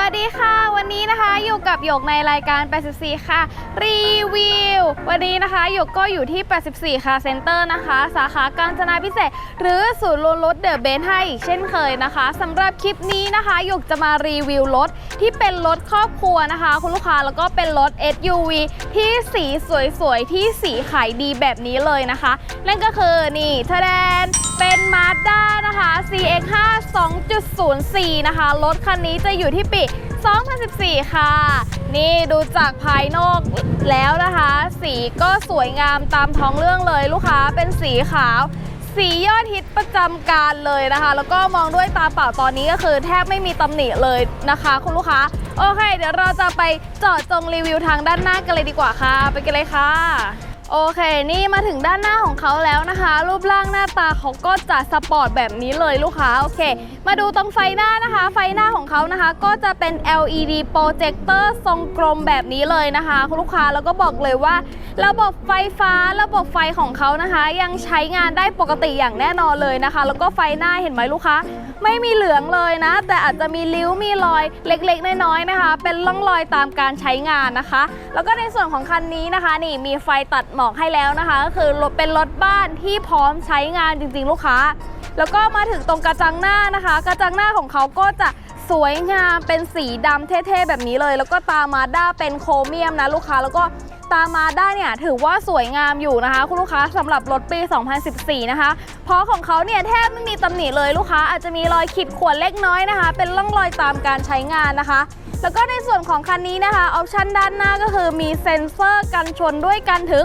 วัสดีค่ะ วันนี้นะคะอยู่กับหยกในรายการ 84 ค่ะ รีวิว วันนี้นะคะหยกก็อยู่ที่ 84 ค่ะเซ็นเตอร์นะคะ สาขากาญจนาพิเศษ หรือศูนย์รวมรถเดอะเบนให้อีกเช่นเคยนะคะสำหรับคลิปนี้นะคะหยกจะมารีวิวรถที่เป็นรถครอบครัวนะคะ คุณลูกค้าแล้วก็เป็นรถ SUV ที่สีสวยๆ ที่สีขายดีแบบนี้เลยนะคะ นั่นก็คือนี่ทะแดนเป็น Mazda นะคะ CX5 2.04 นะคะรถคันนี้จะอยู่ที่ปี 2014 ค่ะ นี่ดูจากภายนอกแล้วนะคะ สีก็สวยงามตามท้องเรื่องเลยลูกค้าเป็นสีขาว สียอดฮิตประจำการเลยนะคะ แล้วก็มองด้วยตาเปล่าตอนนี้ก็คือแทบไม่มีตำหนิเลยนะคะ คุณลูกค้า โอเค เดี๋ยวเราจะไปเจาะจงรีวิวทางด้านหน้ากันเลยดีกว่าค่ะ ไปกันเลยค่ะ โอเค นี่มาถึงด้านหน้าของเขาแล้วนะคะ รูปร่างหน้าตาเขาก็จะสปอร์ตแบบนี้เลยลูกค้า โอเค มาดูตรงไฟหน้านะคะ ไฟหน้าของเขานะคะ ก็จะเป็น LED โปรเจคเตอร์ทรงกลมแบบนี้เลยนะคะคุณลูกค้าแล้วก็บอกเลยว่า ระบบไฟฟ้าระบบไฟของเขานะคะ ยังใช้งานได้ปกติอย่างแน่นอนเลยนะคะ แล้วก็ไฟหน้าเห็นไหมลูกค้า ไม่มีเหลืองเลยนะ แต่อาจจะมีริ้วมีรอยเล็กๆน้อยๆนะคะ เป็นร่องรอยตามการใช้งานนะคะ แล้วก็ในส่วนของคันนี้นะคะ นี่มีไฟตัดหมอกให้แล้วนะคะ ก็คือรถเป็นรถบ้านที่พร้อมใช้งานจริงๆ ลูกค้า แล้วก็มาถึงตรงกระจังหน้านะคะ กระจังหน้าของเขาก็จะ สวยงามเป็นสีดำเท่ๆแบบนี้เลย แล้วก็ตามาด้าเป็นโครเมียมนะลูกค้าแล้วก็ตามาด้าเนี่ยถือว่าสวยงามอยู่นะคะ คุณลูกค้าสำหรับรถปี 2014 นะคะ เพราะของเขาเนี่ยแทบไม่มีตำหนิเลยลูกค้าอาจจะมีรอยขีดข่วนเล็กน้อยนะคะ เป็นร่องรอยตามการใช้งานนะคะแล้วก็ในส่วนของคันนี้นะคะออปชันด้านหน้าก็คือมีเซ็นเซอร์กันชนด้วยกันถึง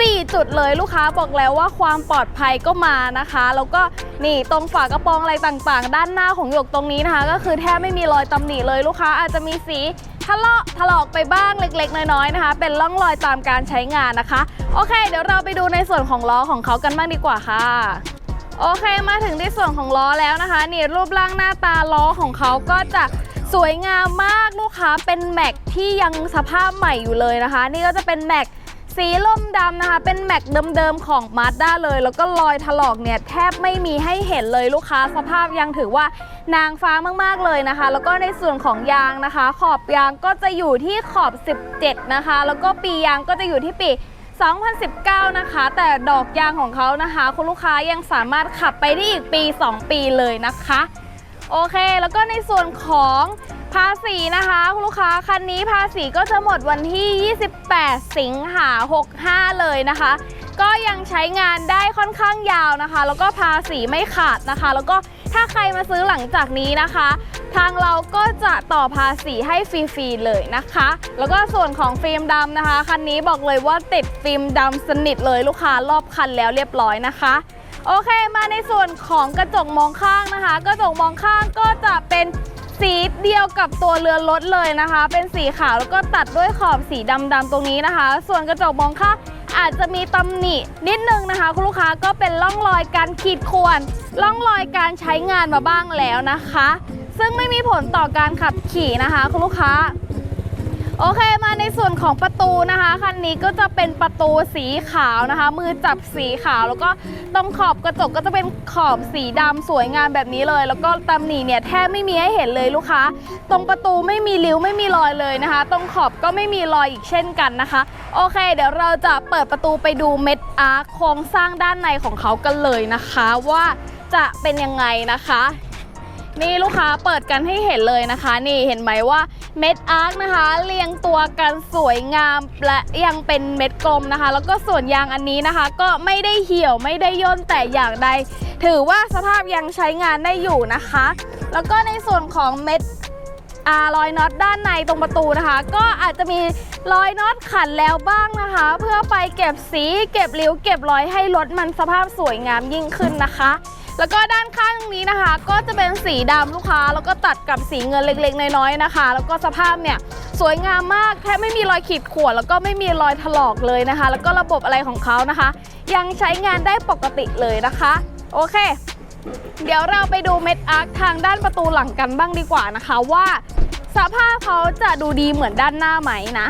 4 จุดเลยลูกค้าบอกแล้วว่าความปลอดภัยก็มานะคะ แล้วก็นี่ตรงฝากระโปรงอะไรต่างๆ ด้านหน้าของหยกตรงนี้นะคะ ก็คือแทบไม่มีรอยตำหนิเลยลูกค้าอาจจะมีสีทะเลาะถลอกไปบ้างเล็กๆ น้อยๆนะคะ เป็นร่องรอยตามการใช้งานนะคะ โอเค เดี๋ยวเราไปดูในส่วนของล้อของเขากันบ้างดีกว่าค่ะโอเคมาถึงที่ส่วนของล้อแล้วนะคะ นี่รูปร่างหน้าตาล้อของเขาก็จะสวยงามมากลูกค้าเป็นแม็กที่ยังสภาพใหม่อยู่เลยนะคะ นี่ก็จะเป็นแม็ก สีล่มดำนะคะ เป็นแม็กเดิมๆของ Mazda เลย แล้วก็รอยถลอกเนี่ยแทบไม่มีให้เห็นเลยลูกค้าสภาพยังถือว่านางฟ้ามากๆเลยนะคะ แล้วก็ในส่วนของยางนะคะ ขอบยางก็จะอยู่ที่ขอบ 17 นะคะ แล้วก็ปียางก็จะอยู่ที่ปี2019 นะคะ แต่ดอกยางของเขานะคะ คุณลูกค้ายังสามารถขับไปได้อีกปี 2 ปีเลยนะคะ โอเค แล้วก็ในส่วนของ ภาษีนะคะคุณลูกค้าคันนี้ภาษีก็จะหมดวันที่ 28 สิงหา65 เลยนะคะ ก็ยังใช้งานได้ค่อนข้างยาวนะคะ แล้วก็ภาษีไม่ขาดนะคะ แล้วก็ถ้าใครมาซื้อหลังจากนี้นะคะ ทางเราก็จะต่อภาษีให้ฟรีๆเลยนะคะ แล้วก็ส่วนของฟิล์มดำนะคะคันนี้บอกเลยว่าติดฟิล์มดำสนิทเลยลูกค้ารอบคันแล้วเรียบร้อยนะคะโอเคมาในส่วนของกระจกมองข้างนะคะ กระจกมองข้างก็จะเป็น สีเดียวกับตัวเรือรถเลยนะคะ เป็นสีขาวแล้วก็ตัดด้วยขอบสีดำๆตรงนี้นะคะ ส่วนกระจกมองข้างอาจจะมีตำหนินิดนึงนะคะ คุณลูกค้าก็เป็นร่องรอยการขีดข่วนร่องรอยการใช้งานมาบ้างแล้วนะคะ ซึ่งไม่มีผลต่อการขับขี่นะคะ คุณลูกค้า โอเคมาในส่วนของประตูนะคะคันนี้ก็จะเป็นประตูสีขาวนะคะ มือจับสีขาวแล้วก็ตรงขอบกระจกก็จะเป็นขอบสีดำสวยงามแบบนี้เลย แล้วก็ตำหนิเนี่ยแทบไม่มีให้เห็นเลยลูกค้า ตรงประตูไม่มีริ้วไม่มีรอยเลยนะคะ ตรงขอบก็ไม่มีรอยอีกเช่นกันนะคะ โอเค เดี๋ยวเราจะเปิดประตูไปดูเม็ดอาร์คโครงสร้างด้านในของเขากันเลยนะคะ ว่าจะเป็นยังไงนะคะ นี่ลูกค้าเปิดกันให้เห็นเลยนะคะ นี่เห็นไหมว่าเม็ดอาร์คนะคะ เรียงตัวกันสวยงามและยังเป็นเม็ดกลมนะคะ แล้วก็ส่วนยางอันนี้นะคะ ก็ไม่ได้เหี่ยวไม่ได้ย่นแต่อย่างใด ถือว่าสภาพยังใช้งานได้อยู่นะคะ แล้วก็ในส่วนของเม็ดอารอยน็อตด้านในตรงประตูนะคะ ก็อาจจะมีรอยน็อตขันแล้วบ้างนะคะ เพื่อไปเก็บสีเก็บริ้วเก็บรอยให้รถมันสภาพสวยงามยิ่งขึ้นนะคะ แล้วก็ด้านข้างตรงนี้นะคะ ก็จะเป็นสีดำลูกค้า แล้วก็ตัดกับสีเงินเล็กๆ น้อยๆนะคะ แล้วก็สภาพเนี่ยสวยงามมากแทบไม่มีรอยขีดข่วนแล้วก็ไม่มีรอยถลอกเลยนะคะ แล้วก็ระบบอะไรของเขานะคะ ยังใช้งานได้ปกติเลยนะคะ โอเค เดี๋ยวเราไปดูเม็ดอาร์คทางด้านประตูหลังกันบ้างดีกว่านะคะว่า สภาพเขาจะดูดีเหมือนด้านหน้าไหมนะ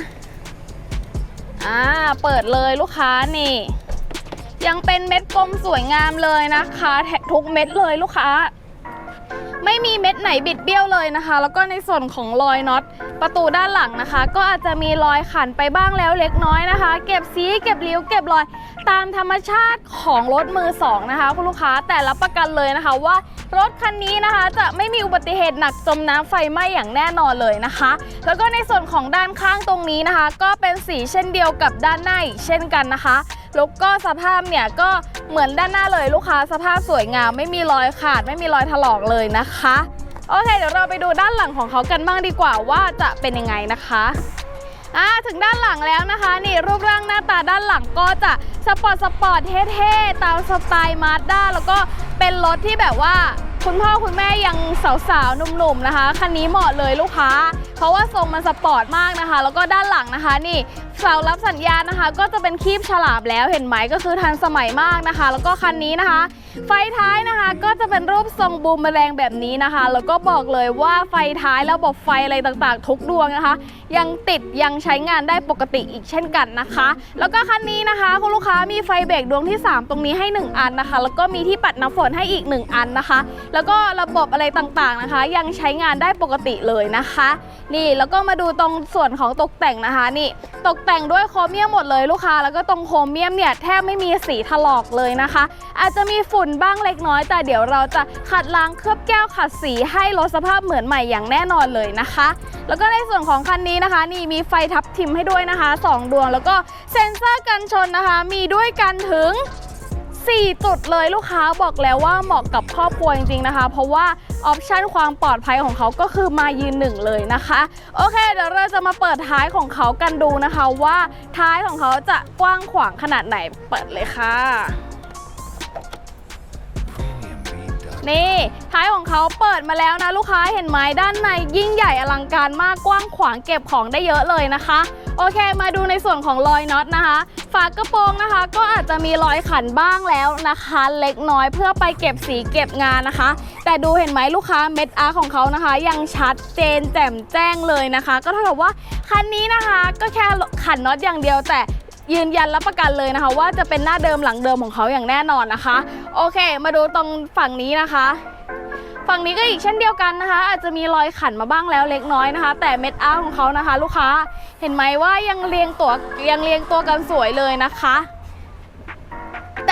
อ่าเปิดเลยลูกค้านี่ ยังเป็นเม็ดกลมสวยงามเลยนะคะแททุกเม็ดเลยลูกค้า ไม่มีเม็ดไหนบิดเบี้ยวเลยนะคะ แล้วก็ในส่วนของรอยน็อตประตูด้านหลังนะคะ ก็อาจจะมีรอยขันไปบ้างแล้วเล็กน้อยนะคะ เก็บสีเก็บริ้วเก็บรอยตามธรรมชาติของรถมือสองนะคะคุณลูกค้าแต่รับประกันเลยนะคะว่ารถคันนี้นะคะจะไม่มีอุบัติเหตุหนักจมน้ำไฟไหม้อย่างแน่นอนเลยนะคะ แล้วก็ในส่วนของด้านข้างตรงนี้นะคะ ก็เป็นสีเช่นเดียวกับด้านหน้าอีกเช่นกันนะคะ แล้วก็สภาพเนี่ยก็เหมือนด้านหน้าเลยลูกค้าสภาพสวยงาม ไม่มีรอยขาด ไม่มีรอยถลอกเลยนะคะโอเค เดี๋ยวเราไปดูด้านหลังของเขากันบ้างดีกว่าว่าจะเป็นยังไงนะคะอ่าถึงด้านหลังแล้วนะคะ นี่รูปร่างหน้าตาด้านหลังก็จะสปอร์ตสปอร์ตเท่ๆตามสไตล์มาสด้าแล้วก็เป็นรถที่แบบว่าคุณพ่อคุณแม่ยังสาวๆหนุ่มๆนะคะคันนี้เหมาะเลยลูกค้า เพราะว่าทรงมันสปอร์ตมากนะคะ แล้วก็ด้านหลังนะคะ นี่ เสารับสัญญาณนะคะ ก็จะเป็นคีบฉลาบแล้วเห็นไหมก็คือทันสมัยมากนะคะ แล้วก็คันนี้นะคะ ไฟท้ายนะคะ ก็จะเป็นรูปทรงบูมแมลงแบบนี้นะคะ แล้วก็บอกเลยว่าไฟท้ายแล้วบบไฟอะไรต่างๆ ทุกดวงนะคะ ยังติดยังใช้งานได้ปกติอีกเช่นกันนะคะ แล้วก็คันนี้นะคะคุณลูกค้ามีไฟเบรกดวงที่ 3 ตรงนี้ให้ 1 อันนะคะ แล้วก็มีที่ปัดน้ำฝนให้อีก 1 อันนะคะ แล้วก็ระบบอะไรต่างๆนะคะ ยังใช้งานได้ปกติเลยนะคะ นี่แล้วก็มาดูตรงส่วนของตกแต่งนะคะนี่ตกแต่งด้วยโครเมียมหมดเลยลูกค้า แล้วก็ตรงโครเมียมเนี่ยแทบไม่มีสีถลอกเลยนะคะ อาจจะมีฝุ่นุ่นบ้างเล็กน้อย แต่เดี๋ยวเราจะขัดล้างเคลือบแก้วขัดสีให้รถสภาพเหมือนใหม่อย่างแน่นอนเลยนะคะ แล้วก็ในส่วนของคันนี้นะคะ นี่มีไฟทับทิมให้ด้วยนะคะ 2 ดวง แล้วก็เซ็นเซอร์กันชนนะคะ มีด้วยกันถึง 4 จุดเลยลูกค้าบอกแล้วว่าเหมาะกับครอบครัวจริงๆนะคะ เพราะว่าออปชันความปลอดภัยของเขาก็คือมายืนหนึ่งเลยนะคะ โอเค เดี๋ยวเราจะมาเปิดท้ายของเขากันดูนะคะว่าท้ายของเขาจะกว้างขวางขนาดไหนเปิดเลยค่ะ นี่ท้ายของเขาเปิดมาแล้วนะลูกค้าเห็นไหมด้านในยิ่งใหญ่อลังการมากกว้างขวางเก็บของได้เยอะเลยนะคะ โอเคมาดูในส่วนของรอยน็อตนะคะฝากระโปรงนะคะ ก็อาจจะมีรอยขันบ้างแล้วนะคะ เล็กน้อยเพื่อไปเก็บสีเก็บงานนะคะ แต่ดูเห็นไหมลูกค้าเม็ดอาร์ของเขานะคะ ยังชัดเจนแจ่มแจ้งเลยนะคะ ก็เท่ากับว่าคันนี้นะคะ ก็แค่ขันน็อตอย่างเดียวแต่ ยืนยันรับประกันเลยนะคะ ว่าจะเป็นหน้าเดิมหลังเดิมของเขาอย่างแน่นอนนะคะ โอเค มาดูตรงฝั่งนี้นะคะ ฝั่งนี้ก็อีกเช่นเดียวกันนะคะ อาจจะมีรอยขันมาบ้างแล้วเล็กน้อยนะคะ แต่เม็ดอาร์ของเขานะคะ ลูกค้าเห็นไหมว่ายังเรียงตัวยังเรียงตัวกันสวยเลยนะคะ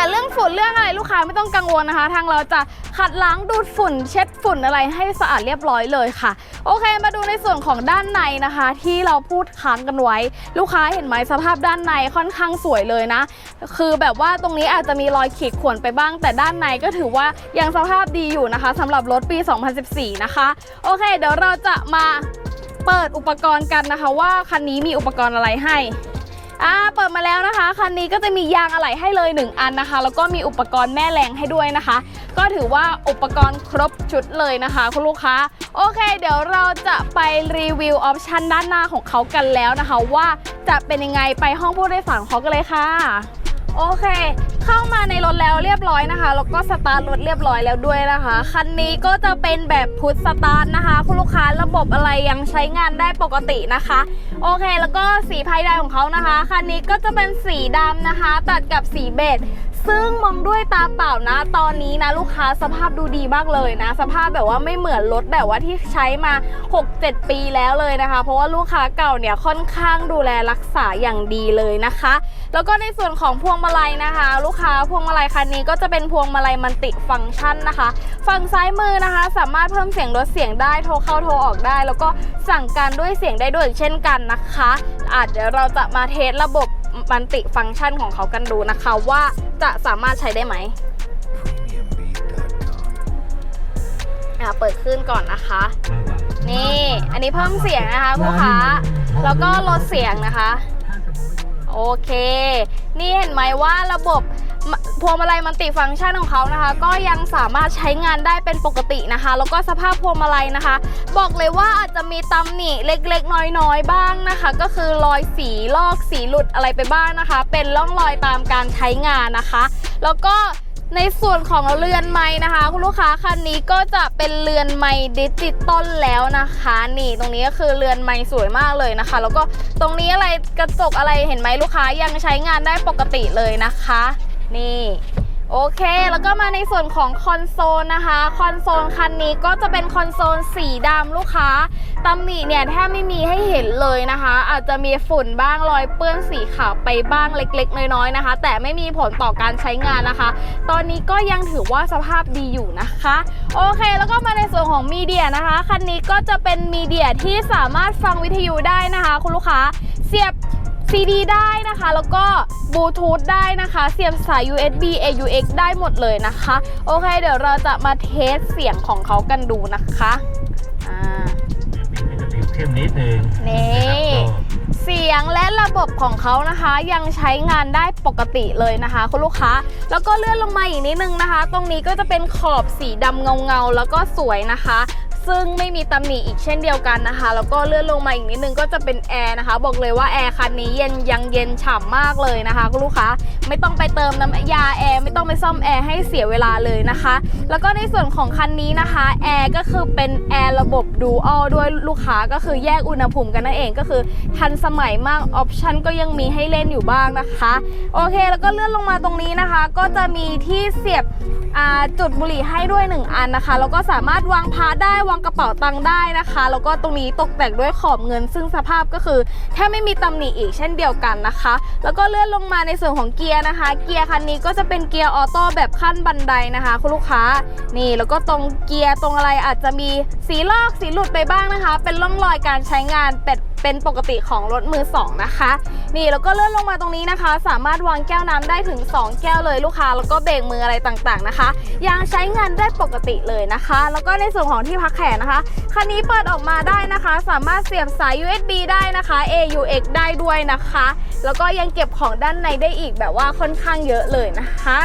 แต่เรื่องฝุ่นเรื่องอะไรลูกค้าไม่ต้องกังวลนะคะ ทางเราจะขัดล้างดูดฝุ่น เช็ดฝุ่นอะไรให้สะอาดเรียบร้อยเลยค่ะ โอเค มาดูในส่วนของด้านในนะคะ ที่เราพูดค้างกันไว้ ลูกค้าเห็นไหมสภาพด้านในค่อนข้างสวยเลยนะ คือแบบว่าตรงนี้อาจจะมีรอยขีดข่วนไปบ้าง แต่ด้านในก็ถือว่ายังสภาพดีอยู่นะคะสำหรับรถปี 2014 นะคะ โอเค เดี๋ยวเราจะมาเปิดอุปกรณ์กันนะคะ ว่าคันนี้มีอุปกรณ์อะไรให้ อ่าเปิดมาแล้วนะคะคันนี้ก็จะมียางอะไหล่ให้เลย 1 อันนะคะ แล้วก็มีอุปกรณ์แม่แรงให้ด้วยนะคะ ก็ถือว่าอุปกรณ์ครบชุดเลยนะคะ คุณลูกค้า โอเค เดี๋ยวเราจะไปรีวิวออปชันด้านหน้าของเขากันแล้วนะคะ ว่าจะเป็นยังไงไปห้องผู้โดยสารเขากันเลยค่ะ โอเค เข้ามาในรถแล้วเรียบร้อยนะคะ แล้วก็สตาร์ทรถเรียบร้อยแล้วด้วยนะคะ คันนี้ก็จะเป็นแบบพุทสตาร์ทนะคะ คุณลูกค้าระบบอะไรยังใช้งานได้ปกตินะคะ โอเค แล้วก็สีภายในของเขานะคะ คันนี้ก็จะเป็นสีดำนะคะ ตัดกับสีเบจซึ่งมองด้วยตาเปล่านะ ตอนนี้นะลูกค้าสภาพดูดีมากเลยนะ สภาพแบบว่าไม่เหมือนรถแบบว่าที่ใช้มา 6-7 ปีแล้วเลยนะคะ เพราะว่าลูกค้าเก่าเนี่ยค่อนข้างดูแลรักษาอย่างดีเลยนะคะ แล้วก็ในส่วนของพวงมาลัยนะคะ ลูกค้าพวงมาลัยคันนี้ก็จะเป็นพวงมาลัยมันติฟังก์ชันนะคะ ฝั่งซ้ายมือนะคะ สามารถเพิ่มเสียงลดเสียงได้โทรเข้าโทรออกได้ แล้วก็สั่งการด้วยเสียงได้ด้วยเช่นกันนะคะอาจเดี๋ยวเราจะมาเทสระบบมันติฟังก์ชันของเขากันดูนะคะ ว่าจะสามารถใช้ได้ไหมอะเปิดขึ้นก่อนนะคะ นี่ อันนี้เพิ่มเสียงนะคะลูกค้า แล้วก็ลดเสียงนะคะ โอเค นี่เห็นไหมว่าระบบพวงมาลัยมันติฟังก์ชันของเขานะคะ ก็ยังสามารถใช้งานได้เป็นปกตินะคะ แล้วก็สภาพพวงมาลัยนะคะ บอกเลยว่าอาจจะมีตำหนิเล็กๆ น้อยๆ บ้างนะคะ ก็คือรอยสีลอกสีหลุดอะไรไปบ้างนะคะ เป็นร่องรอยตามการใช้งานนะคะ แล้วก็ ในส่วนของเรือนไม้นะคะ คุณลูกค้าคันนี้ก็จะเป็นเรือนไม้ดิจิตอลแล้วนะคะ นี่ตรงนี้ก็คือเรือนไม้สวยมากเลยนะคะ แล้วก็ตรงนี้อะไรกระจกอะไรเห็นไหมลูกค้ายังใช้งานได้ปกติเลยนะคะ นี่ โอเค แล้วก็มาในส่วนของคอนโซลนะคะ คอนโซลคันนี้ก็จะเป็นคอนโซลสีดำลูกค้าตำหนิเนี่ยแทบไม่มีให้เห็นเลยนะคะ อาจจะมีฝุ่นบ้างรอยเปื้อนสีขาวไปบ้างเล็กๆ น้อยๆนะคะ แต่ไม่มีผลต่อการใช้งานนะคะ ตอนนี้ก็ยังถือว่าสภาพดีอยู่นะคะ โอเค แล้วก็มาในส่วนของมีเดียนะคะ คันนี้ก็จะเป็นมีเดียที่สามารถฟังวิทยุได้นะคะ คุณลูกค้าเสียบ CD ได้นะคะ แล้วก็บลูทูธได้นะคะ เสียบสาย USB AUX ได้หมดเลยนะคะ โอเค เดี๋ยวเราจะมาเทสเสียงของเขากันดูนะคะอ่ามีจะผิวเข้มนิดนึงนี่นะครับก็เสียงและระบบของเขานะคะ ยังใช้งานได้ปกติเลยนะคะ คุณลูกค้า แล้วก็เลื่อนลงมาอีกนิดนึงนะคะ ตรงนี้ก็จะเป็นขอบสีดำเงาๆ แล้วก็สวยนะคะ ซึ่งไม่มีตำหนิอีกเช่นเดียวกันนะคะ แล้วก็เลื่อนลงมาอีกนิดนึงก็จะเป็นแอร์นะคะ บอกเลยว่าแอร์คันนี้เย็นยังเย็นฉ่ำมากเลยนะคะคุณลูกค้าไม่ต้องไปเติมน้ำยาแอร์ไม่ต้องไปซ่อมแอร์ให้เสียเวลาเลยนะคะ แล้วก็ในส่วนของคันนี้นะคะแอร์ก็คือเป็นแอร์ระบบดูอัลด้วยลูกค้าก็คือแยกอุณหภูมิกันนั่นเองก็คือ ทันสมัยมากออปชันก็ยังมีให้เล่นอยู่บ้างนะคะ โอเค แล้วก็เลื่อนลงมาตรงนี้นะคะ ก็จะมีที่เสียบจุดบุหรี่ให้ด้วย 1 อันนะคะ แล้วก็สามารถวางพาได้วางกระเป๋าตังค์ได้นะคะ แล้วก็ตรงนี้ตกแต่งด้วยขอบเงิน ซึ่งสภาพก็คือแทบไม่มีตำหนิอีกเช่นเดียวกันนะคะ แล้วก็เลื่อนลงมาในส่วนของเกียร์นะคะ เกียร์คันนี้ก็จะเป็นเกียร์ออโต้แบบขั้นบันไดนะคะ คุณลูกค้านี่แล้วก็ตรงเกียร์ตรงอะไรอาจจะมีสีลอกสีหลุดไปบ้างนะคะ เป็นร่องรอยการใช้งานเป็น เป็นปกติของรถมือสองนะคะ นี่แล้วก็เลื่อนลงมาตรงนี้นะคะ สามารถวางแก้วน้ำได้ถึง 2 แก้วเลยลูกค้า แล้วก็เบรกมืออะไรต่างๆนะคะ ยังใช้งานได้ปกติเลยนะคะ แล้วก็ในส่วนของที่พักแขนนะคะคันนี้เปิดออกมาได้นะคะ สามารถเสียบสาย USB ได้นะคะ AUX ได้ด้วยนะคะ แล้วก็ยังเก็บของด้านในได้อีกแบบว่าค่อนข้างเยอะเลยนะคะ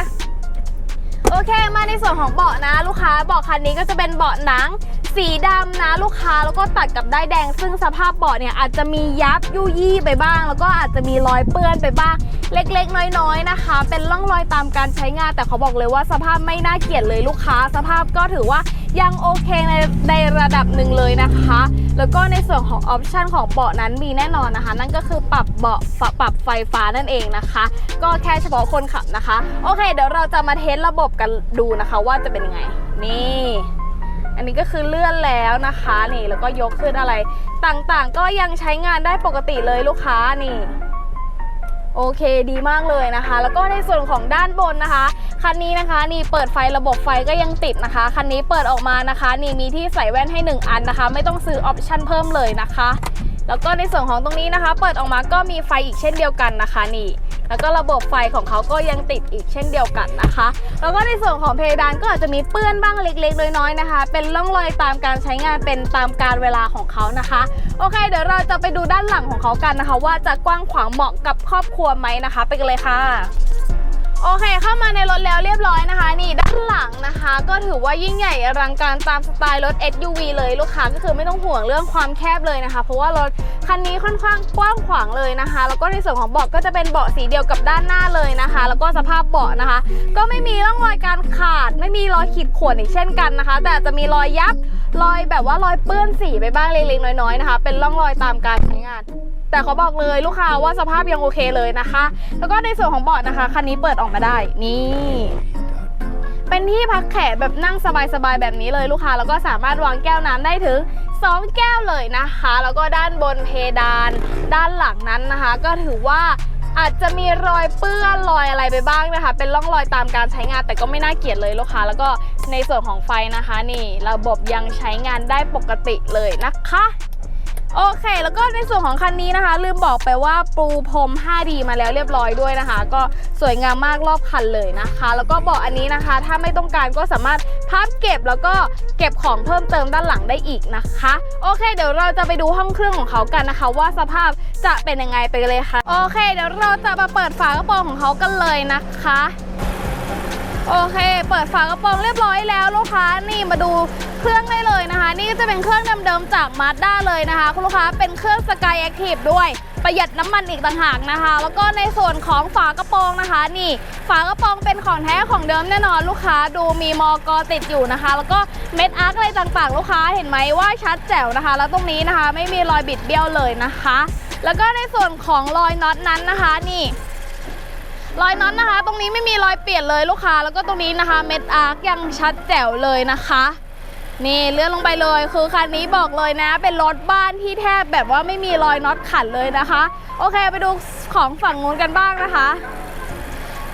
โอเคมาในส่วนของเบาะนะลูกค้าเบาะคันนี้ก็จะเป็นเบาะหนัง สีดำนะลูกค้าแล้วก็ตัดกับได้ายแดง ซึ่งสภาพเบาะเนี่ยอาจจะมียับยุยี่ไปบ้าง แล้วก็อาจจะมีรอยเปื้อนไปบ้าง เล็กๆ น้อยๆนะคะ เป็นร่องรอยตามการใช้งาน แต่เขาบอกเลยว่าสภาพไม่น่าเกลียดเลยลูกค้า สภาพก็ถือว่า ยังโอเคในในระดับหนึ่งเลยนะคะ แล้วก็ในส่วนของออปชันของเบาะนั้นมีแน่นอนนะคะ นั่นก็คือปรับเบาะปรับไฟฟ้านั่นเองนะคะ ก็แค่เฉพาะคนขับนะคะ โอเค เดี๋ยวเราจะมาเทสระบบกันดูนะคะว่าจะเป็นยังไง นี่อันนี้ก็คือเลื่อนแล้วนะคะนี่แล้วก็ยกขึ้นอะไรต่างๆ ก็ยังใช้งานได้ปกติเลยลูกค้านี่ โอเคดีมากเลยนะคะ แล้วก็ในส่วนของด้านบนนะคะ คันนี้นะคะนี่เปิดไฟระบบไฟก็ยังติดนะคะ คันนี้เปิดออกมานะคะ นี่มีที่ใส่แว่นให้ 1 อันนะคะ ไม่ต้องซื้อออปชั่นเพิ่มเลยนะคะ แล้วก็ในส่วนของตรงนี้นะคะ เปิดออกมาก็มีไฟอีกเช่นเดียวกันนะคะนี่แล้วก็ระบบไฟของเขาก็ยังติดอีกเช่นเดียวกันนะคะ แล้วก็ในส่วนของเพดานก็อาจจะมีเปื้อนบ้างเล็กๆ น้อยๆนะคะ เป็นร่องรอยตามการใช้งานเป็นตามการเวลาของเขานะคะ โอเค เดี๋ยวเราจะไปดูด้านหลังของเขากันนะคะ ว่าจะกว้างขวางเหมาะกับครอบครัวไหมนะคะ ไปกันเลยค่ะ โอเคเข้ามาในรถแล้วเรียบร้อยนะคะ นี่ด้านหลังนะคะ ก็ถือว่ายิ่งใหญ่อลังการตามสไตล์รถ SUV เลยลูกค้าก็คือไม่ต้องห่วงเรื่องความแคบเลยนะคะ เพราะว่ารถคันนี้ค่อนข้างกว้างขวางเลยนะคะ แล้วก็ในส่วนของเบาะก็จะเป็นเบาะสีเดียวกับด้านหน้าเลยนะคะ แล้วก็สภาพเบาะนะคะ ก็ไม่มีร่องรอยการขาด ไม่มีรอยขีดข่วนอีกเช่นกันนะคะ แต่จะมีรอยยับรอยแบบว่ารอยเปื้อนสีไปบ้างเล็กๆน้อยๆนะคะ เป็นร่องรอยตามการใช้งานแต่เขาบอกเลยลูกค้าว่าสภาพยังโอเคเลยนะคะ แล้วก็ในส่วนของเบาะนะคะคันนี้เปิดออกมาได้นี่ เป็นที่พักแขนแบบนั่งสบายๆแบบนี้เลยลูกค้าแล้วก็สามารถวางแก้วน้ำได้ถึง 2 แก้วเลยนะคะ แล้วก็ด้านบนเพดาน ด้านหลังนั้นนะคะ ก็ถือว่าอาจจะมีรอยเปื้อนรอยอะไรไปบ้างนะคะ เป็นร่องรอยตามการใช้งานแต่ก็ไม่น่าเกลียดเลยลูกค้า แล้วก็ในส่วนของไฟนะคะ นี่ระบบยังใช้งานได้ปกติเลยนะคะ โอเค แล้วก็ในส่วนของคันนี้นะคะ ลืมบอกไปว่าปูพรม 5D มาแล้วเรียบร้อยด้วยนะคะ ก็สวยงามมากรอบคันเลยนะคะ แล้วก็เบอกอันนี้นะคะ ถ้าไม่ต้องการก็สามารถพับเก็บแล้วก็เก็บของเพิ่มเติมด้านหลังได้อีกนะคะ โอเค เดี๋ยวเราจะไปดูห้องเครื่องของเขากันนะคะ ว่าสภาพจะเป็นยังไงไปเลยค่ะ โอเค เดี๋ยวเราจะมาเปิดฝากระโปรงของเขากันเลยนะคะ โอเค เปิดฝากระโปรงเรียบร้อยแล้วลูกค้านี่มาดูเครื่องได้เลยนะคะ นี่ก็จะเป็นเครื่องเดิมๆจาก Mazda เลยนะคะ คุณลูกค้าเป็นเครื่อง Sky Active ด้วยประหยัดน้ำมันอีกต่างหากนะคะ แล้วก็ในส่วนของฝากระโปรงนะคะ นี่ ฝากระโปรงเป็นของแท้ของเดิมแน่นอนลูกค้าดูมีมอกอติดอยู่นะคะ แล้วก็เม็ดอาร์คอะไรต่างๆ ลูกค้าเห็นไหมว่าชัดแจ๋วนะคะ แล้วตรงนี้นะคะไม่มีรอยบิดเบี้ยวเลยนะคะ แล้วก็ในส่วนของรอยน็อตนั้นนะคะ นี่ รอยน็อตนะคะ ตรงนี้ไม่มีรอยเปลี่ยนเลยลูกค้า แล้วก็ตรงนี้นะคะ เม็ดอาร์คยังชัดแจ๋วเลยนะคะนี่เลื่อนลงไปเลยคือคันนี้บอกเลยนะ เป็นรถบ้านที่แทบแบบว่าไม่มีรอยน็อตขัดเลยนะคะ โอเคไปดูของฝั่งนู้นกันบ้างนะคะ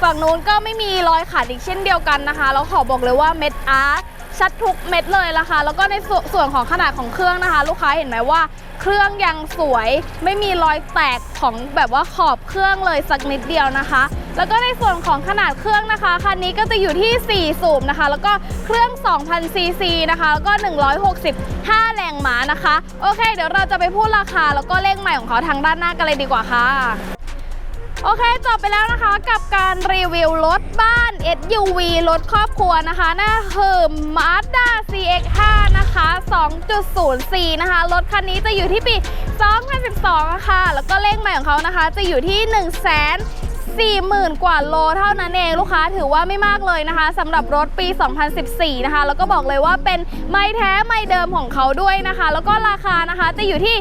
ฝั่งนู้นก็ไม่มีรอยขาดอีกเช่นเดียวกันนะคะแล้วขอบอกเลยว่าเม็ดอาร์ชัดทุกเม็ดเลยละค่ะแล้วก็ในสส่วนของขนาดของเครื่องนะคะ ลูกค้าเห็นไหมว่า เครื่องยังสวย ไม่มีรอยแตกของแบบว่าขอบเครื่องเลยสักนิดเดียวนะคะ แล้วก็ในส่วนของขนาดเครื่องนะคะคันนี้ก็จะอยู่ที่ 4 สูบนะคะ แล้วก็เครื่อง 2,000 ซีซีนะคะ แล้วก็ 165 แรงม้านะคะ โอเค เดี๋ยวเราจะไปพูดราคาแล้วก็เลขใหม่ของเขาทางด้านหน้ากันเลยดีกว่าค่ะ โอเคจบไปแล้วนะคะกับการรีวิวรถบ้าน SUV รถครอบครัวนะคะนั่นคือ Mazda CX-5 นะคะ 2.04นะคะ รถคันนี้จะอยู่ที่ปี 2012 นะคะ แล้วก็เลขใหม่ของเขานะคะ จะอยู่ที่ 1 0 0 0 0 40,000 กว่าโลเท่านั้นเองลูกค้าถือว่าไม่มากเลยนะคะสำหรับรถปี 2014 นะคะ แล้วก็บอกเลยว่าเป็นไม่แท้ไม่เดิมของเขาด้วยนะคะ แล้วก็ราคานะคะจะอยู่ที่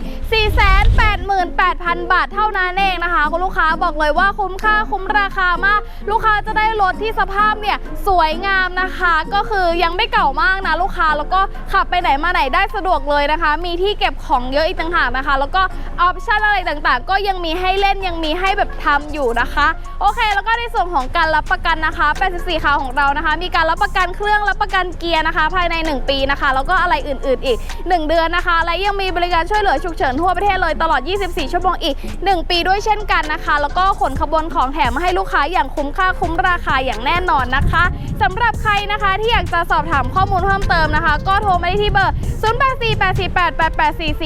488,000 บาทเท่านั้นเองนะคะคุณลูกค้าบอกเลยว่าคุ้มค่าคุ้มราคามาก ลูกค้าจะได้รถที่สภาพเนี่ยสวยงามนะคะ ก็คือยังไม่เก่ามากนะลูกค้าแล้วก็ขับไปไหนมาไหนได้สะดวกเลยนะคะ มีที่เก็บของเยอะอีกต่างหากนะคะ แล้วก็ออปชั่นอะไรต่างๆ ก็ยังมีให้เล่นยังมีให้แบบทำอยู่นะคะโอเค แล้วก็ในส่วนของการรับประกันนะคะ 84คาของเรานะคะ มีการรับประกันเครื่องรับประกันเกียร์นะคะ ภายใน 1 ปีนะคะ แล้วก็อะไรอื่น ๆ อีก 1 เดือนนะคะ และยังมีบริการช่วยเหลือฉุกเฉินทั่วประเทศเลยตลอด 24 ชั่วโมงอีก 1 ปีด้วยเช่นกันนะคะ แล้วก็ขนขบวนของแถมมาให้ลูกค้าอย่างคุ้มค่าคุ้มราคาอย่างแน่นอนนะคะสำหรับใครนะคะที่อยากจะสอบถามข้อมูลเพิ่มเติมนะคะ ก็โทรมาได้ที่เบอร์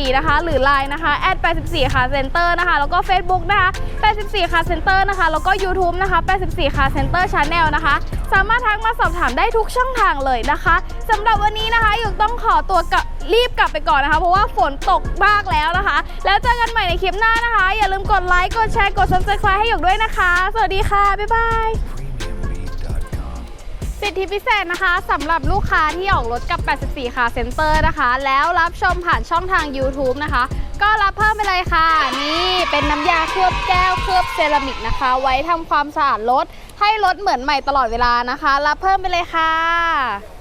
0848488844 นะคะ หรือ Line นะคะ 84 ค่ะ Center นะคะ แล้วก็ Facebook นะคะ 84ค่ะ Center นะคะแล้วก็ YouTube นะคะ 84 ค่ะ Center Channel นะคะ สามารถทักมาสอบถามได้ทุกช่องทางเลยนะคะสำหรับวันนี้นะคะหยกต้องขอตัวกลับรีบกลับไปก่อนนะคะ เพราะว่าฝนตกมากแล้วนะคะ แล้วเจอกันใหม่ในคลิปหน้านะคะ อย่าลืมกดไลค์กดแชร์กด Subscribe ให้หยกด้วยนะคะ สวัสดีค่ะ บ๊ายบายสิทธิพิเศษนะคะสำหรับลูกค้าที่ออกรถกับ 84คาเซ็นเตอร์นะคะ แล้วรับชมผ่านช่องทาง YouTube นะคะ ก็รับเพิ่มไปเลยค่ะ นี่เป็นน้ำยาเคลือบแก้วเคลือบเซรามิกนะคะ ไว้ทำความสะอาดรถให้รถเหมือนใหม่ตลอดเวลานะคะ รับเพิ่มไปเลยค่ะ